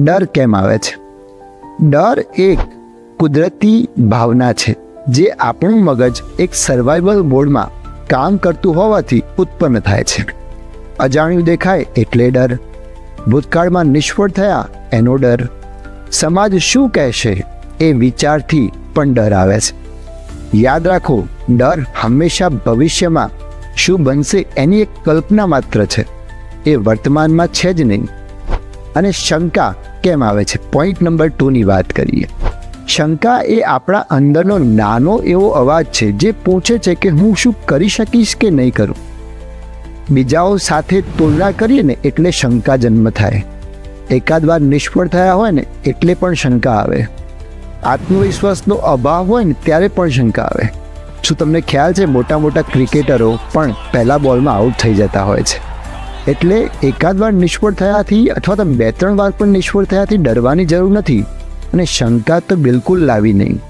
ડર કેમ આવે છે? ડર એક કુદરતી ભાવના છે, જે આપણું મગજ એક સર્વાઈવલ મોડમાં કામ કરતું હોવાથી ઉત્પન્ન થાય છે. અજાણ્યું દેખાય એટલે ડર. ભૂતકાળમાં નિષ્ફળ થયા એનો ડર. સમાજ શું કહેશે એ વિચારથી પણ ડર આવે છે. યાદ રાખો, ડર હંમેશા ભવિષ્યમાં શું બનશે એની એક કલ્પના માત્ર છે. એ વર્તમાનમાં છે જ નહીં. અને શંકા કેમ આવે છે? પોઈન્ટ નંબર ટુની વાત કરીએ. શંકા એ આપણા અંદરનો નાનો એવો અવાજ છે જે પૂછે છે કે હું શું કરી શકીશ કે નહીં કરું? બીજાઓ સાથે તુલના કરીએ ને એટલે શંકા જન્મ થાય. એકાદ વાર નિષ્ફળ થયા હોય ને એટલે પણ શંકા આવે. આત્મવિશ્વાસનો અભાવ હોય ને ત્યારે પણ શંકા આવે. શું તમને ખ્યાલ છે? મોટા મોટા ક્રિકેટરો પણ પહેલા બોલમાં આઉટ થઈ જતા હોય છે. એટલે એકાદ વાર નિષ્ફળ થયાથી અથવા તો બે ત્રણ વાર પણ નિષ્ફળ થયાથી ડરવાની જરૂર નથી. અને શંકા તો બિલકુલ લાવી નહીં.